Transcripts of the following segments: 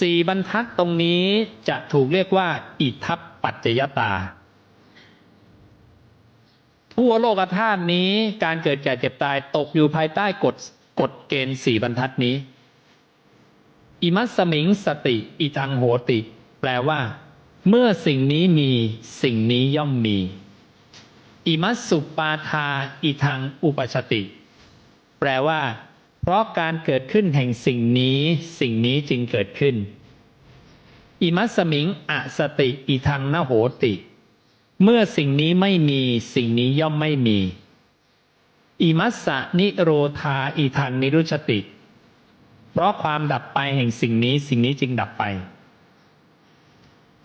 สี่บรรทัดตรงนี้จะถูกเรียกว่า อิทัปปัจจยตาทั่วโลกธาตุนี้การเกิดแก่เจ็บตายตกอยู่ภายใต้กฎกฎเกณฑ์สี่บรรทัดนี้ อิมัสสมิงสติ อิทังโหติ แปลว่า เมื่อสิ่งนี้มีสิ่งนี้ย่อมมี อิมัสสุปาทา อิทังอุปชติ แปลว่า เพราะการเกิดขึ้นแห่งสิ่งนี้สิ่งนี้จึงเกิดขึ้น อิมัสมิงอสติอิทังนโหติ เมื่อสิ่งนี้ไม่มีสิ่งนี้ย่อมไม่มี อิมัสสะนิโรธาอิทังนิรุชติ เพราะความดับไปแห่งสิ่งนี้สิ่งนี้จึงดับไป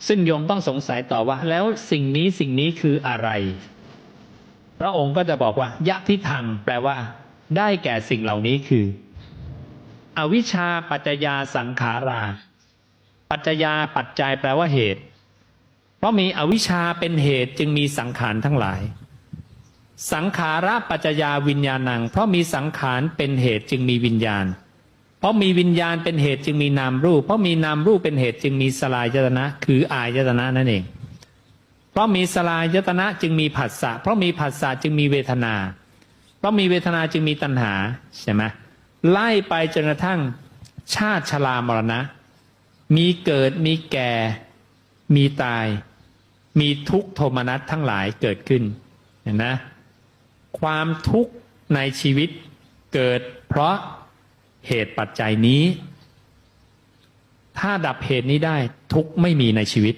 ซึ่งโยมต้องสงสัยต่อว่า แล้วสิ่งนี้สิ่งนี้คืออะไร พระองค์ก็จะบอกว่ายะทิทังแปลว่า ได้แก่สิ่งเหล่านี้คือ อวิชชาปัจจยาสังขารา ปัจจยาปัจจัยแปลว่าเหตุ เพราะมีอวิชชาเป็นเหตุจึงมีสังขารทั้งหลาย สังขาระปัจจยาวิญญาณัง เพราะมีสังขารเป็นเหตุจึงมีวิญญาณ เพราะมีวิญญาณเป็นเหตุจึงมีนามรูป เพราะมีนามรูปเป็นเหตุจึงมีสลายยตนะ คืออายตนะนั่นเอง เพราะมีสลายยตนะจึงมีผัสสะ เพราะมีผัสสะจึงมีเวทนา เพรามีเวทนาจึงมีตัณหาใช่ไหมไล่ไปจนกระทั่งชาติชรามรณะ มีเกิดมีแก่ มีตาย มีทุกโทมนัสทั้งหลายเกิดขึ้นเห็นนะความทุกข์ในชีวิตเกิดเพราะเหตุปัจจัยนี้ ถ้าดับเหตุนี้ได้ทุกข์ไม่มีในชีวิต